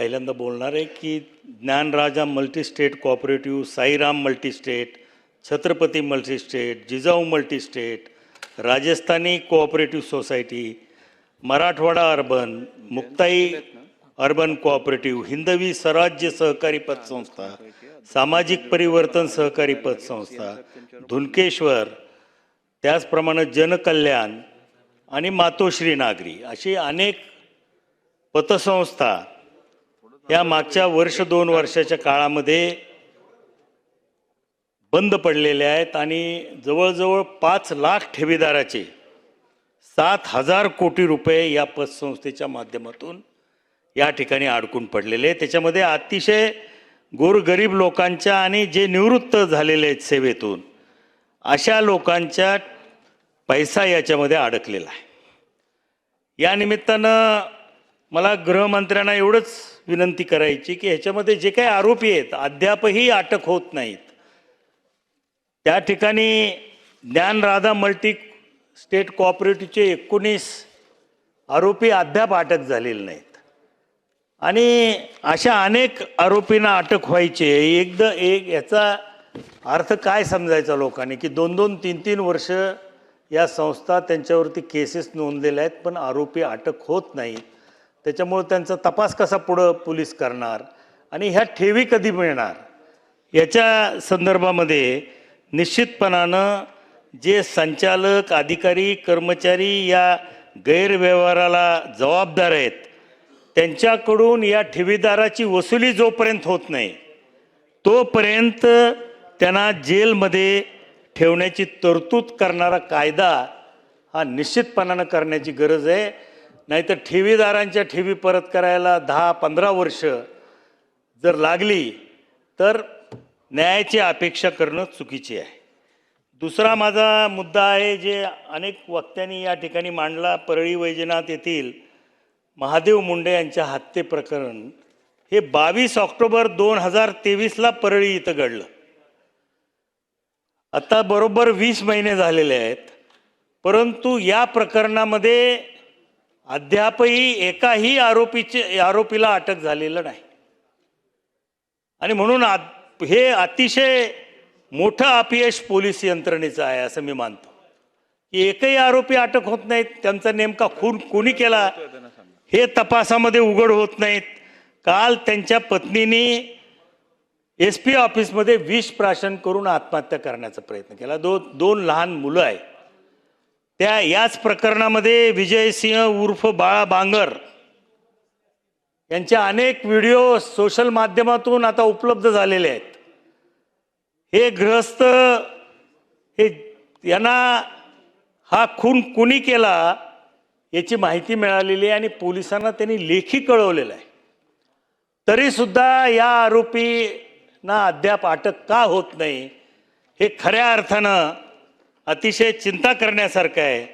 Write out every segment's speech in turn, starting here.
पहिल्यांदा बोलणार आहे की Dnyanraja multistate cooperative Sairam multistate Chhatrapati multistate Jijau multistate Rajasthani cooperative society Marathwada urban Muktai urban cooperative Hindavi Swarajya Sahakari पतसंस्था सामाजिक परिवर्तन सहकारी पतसंस्था धुनकेश्वर त्याचप्रमाणे जनकल्याण आणि मातोश्री नागरी अशी अनेक पतसंस्था या मागच्या वर्ष दोन वर्षाच्या काळामध्ये बंद पडलेले आहेत आणि जवळजवळ पाच लाख ठेवीदाराचे सात हजार कोटी रुपये या पतसंस्थेच्या माध्यमातून या ठिकाणी अडकून पडलेले त्याच्यामध्ये अतिशय गोरगरीब लोकांच्या आणि जे निवृत्त झालेले आहेत सेवेतून अशा लोकांच्या पैसा याच्यामध्ये अडकलेला आहे. या निमित्तानं मला गृहमंत्र्यांना एवढंच विनंती करायची की ह्याच्यामध्ये जे काही आरोपी आहेत अद्यापही अटक होत नाहीत. त्या ठिकाणी ज्ञानराधा मल्टी स्टेट कॉपरेटिव्हचे एकोणीस आरोपी अद्याप अटक झालेले नाहीत. आणि अशा अनेक आरोपींना अटक व्हायचे एकदा एक याचा अर्थ काय समजायचा लोकांनी की दोन दोन तीन तीन वर्ष या संस्था त्यांच्यावरती केसेस नोंदलेल्या आहेत पण आरोपी अटक होत नाहीत. त्याच्यामुळं त्यांचा तपास कसा पुढं पोलीस करणार आणि ह्या ठेवी कधी मिळणार? याच्या संदर्भामध्ये निश्चितपणानं जे संचालक अधिकारी कर्मचारी या गैरव्यवहाराला जबाबदार आहेत त्यांच्याकडून या ठेवीदाराची वसुली जोपर्यंत होत नाही तोपर्यंत त्यांना जेलमध्ये ठेवण्याची तरतूद करणारा कायदा हा निश्चितपणानं करण्याची गरज आहे. नाहीतर ठेवीदारांच्या ठेवी परत करायला दहा पंधरा वर्ष जर लागली तर न्यायाची अपेक्षा करणं चुकीची आहे. दुसरा माझा मुद्दा आहे जे अनेक वक्त्यांनी या ठिकाणी मांडला परळी वैजनाथ येथील महादेव मुंडे यांच्या हत्ये प्रकरण. हे बावीस ऑक्टोबर दोन हजार तेवीसला परळी इथं घडलं. आता बरोबर वीस महिने झालेले आहेत परंतु या प्रकरणामध्ये अद्यापही एकाही आरोपीचे आरोपीला अटक झालेलं नाही. आणि म्हणून आ- हे अतिशय मोठं अपयश पोलीस यंत्रणेचं आहे असं मी मानतो. की एकही आरोपी अटक होत नाहीत त्यांचा नेमका खून कोणी केला हे तपासामध्ये उघड होत नाहीत. काल त्यांच्या पत्नीने एस पी ऑफिसमध्ये विष प्राशन करून आत्महत्या करण्याचा प्रयत्न केला. दो दोन लहान मुलं आहेत. त्या याच प्रकरणामध्ये विजयसिंह उर्फ बाळा बांगर यांचे अनेक व्हिडिओ सोशल माध्यमातून आता उपलब्ध झालेले आहेत. हे गृहस्थ हे यांना हा खून कुणी केला याची माहिती मिळालेली आहे आणि पोलिसांना त्यांनी लेखी कळवलेलं आहे. तरीसुद्धा या आरोपींना अद्याप अटक का होत नाही हे खऱ्या अर्थानं अतिशय चिंता करण्यासारखं आहे.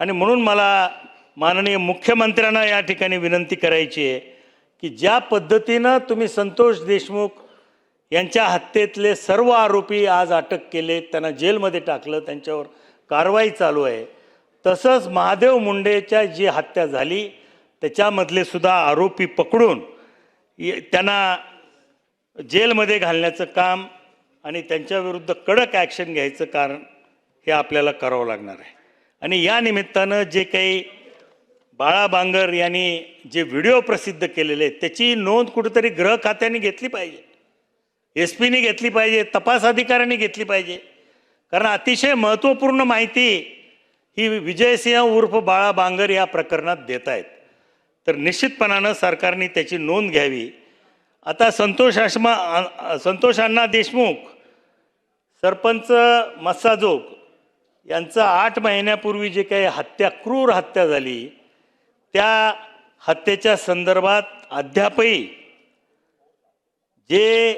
आणि म्हणून मला माननीय मुख्यमंत्र्यांना या ठिकाणी विनंती करायची आहे की ज्या पद्धतीनं तुम्ही संतोष देशमुख यांच्या हत्येतले सर्व आरोपी आज अटक केले त्यांना जेलमध्ये टाकलं त्यांच्यावर कारवाई चालू आहे. तसंच महादेव मुंडेच्या जी हत्या झाली त्याच्यामधले सुद्धा आरोपी पकडून त्यांना जेलमध्ये घालण्याचं काम आणि त्यांच्याविरुद्ध कडक ॲक्शन घ्यायचं कारण हे आपल्याला करावं लागणार आहे. आणि या निमित्तानं जे काही बाळा बांगर यांनी जे व्हिडिओ प्रसिद्ध केलेले आहेत त्याची नोंद कुठेतरी ग्रह खात्याने घेतली पाहिजे. एस पीने घेतली पाहिजे तपास अधिकाऱ्यांनी घेतली पाहिजे. कारण अतिशय महत्त्वपूर्ण माहिती ही विजयसिंह उर्फ बाळा बांगर या प्रकरणात देत आहेत. तर निश्चितपणानं सरकारने त्याची नोंद घ्यावी. आता संतोष आश्मा संतोष अण्णा देशमुख सरपंच मस्साजोग यांचं आठ महिन्यापूर्वी जे काही हत्या क्रूर हत्या झाली त्या हत्येच्या संदर्भात अद्यापही जे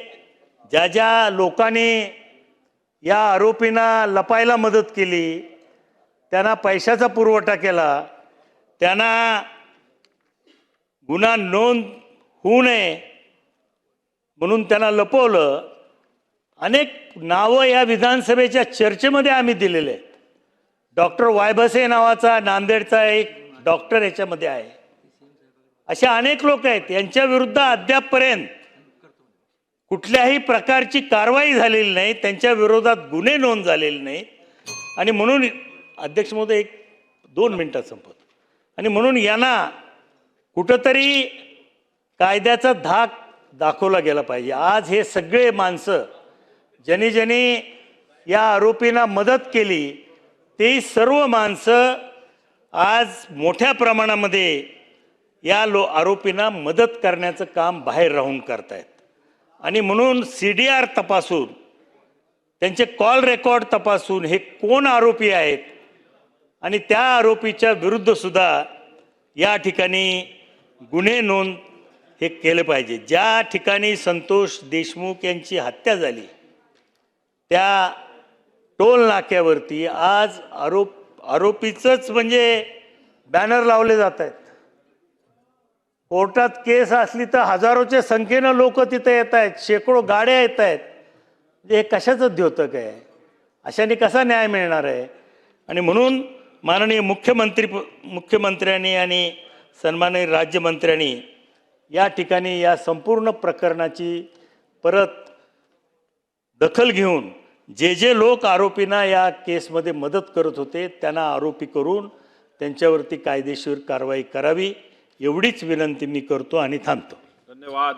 ज्या ज्या लोकांनी या आरोपींना लपायला मदत केली त्यांना पैशाचा पुरवठा केला त्यांना गुन्हा नोंद होऊ नये म्हणून त्यांना लपवलं. अनेक नावं या विधानसभेच्या चर्चेमध्ये आम्ही दिलेले आहेत. डॉक्टर वायबसे नावाचा नांदेडचा एक डॉक्टर याच्यामध्ये आहे. अशा अनेक लोक आहेत यांच्या विरुद्ध अद्यापपर्यंत कुठल्याही प्रकारची कारवाई झालेली नाही त्यांच्या विरोधात गुन्हे नोंद झालेले नाहीत आणि म्हणून अध्यक्ष महोदय एक दोन मिनटात संपत आणि म्हणून यांना कुठंतरी कायद्याचा धाक दाखवला गेला पाहिजे. आज हे सगळे माणसं ज्यांनी ज्यांनी या आरोपींना मदत केली ते सर्व माणसं आज मोठ्या प्रमाणामध्ये या लो आरोपींना मदत करण्याचं काम बाहेर राहून करतायत. आणि म्हणून सी डी आर तपासून त्यांचे कॉल रेकॉर्ड तपासून हे कोण आरोपी आहेत आणि त्या आरोपीच्या विरुद्धसुद्धा या ठिकाणी गुन्हे नोंद हे केले पाहिजे. ज्या ठिकाणी संतोष देशमुख यांची हत्या झाली त्या टोल नाक्यावरती आज आरोप आरोपीचंच म्हणजे बॅनर लावले जात आहेत. कोर्टात केस असली तर हजारोच्या संख्येनं लोक तिथे येत आहेत शेकडो गाड्या येत आहेत. म्हणजे हे कशाचं द्योतक आहे? अशाने कसा न्याय मिळणार आहे? आणि म्हणून माननीय मुख्यमंत्री मुख्यमंत्र्यांनी आणि सन्माननीय राज्यमंत्र्यांनी या ठिकाणी या संपूर्ण प्रकरणाची परत दखल घेऊन जे जे लोक आरोपींना या केसमध्ये मदत करत होते त्यांना आरोपी करून त्यांच्यावरती कायदेशीर कारवाई करावी एवढीच विनंती मी करतो आणि थांबतो. धन्यवाद.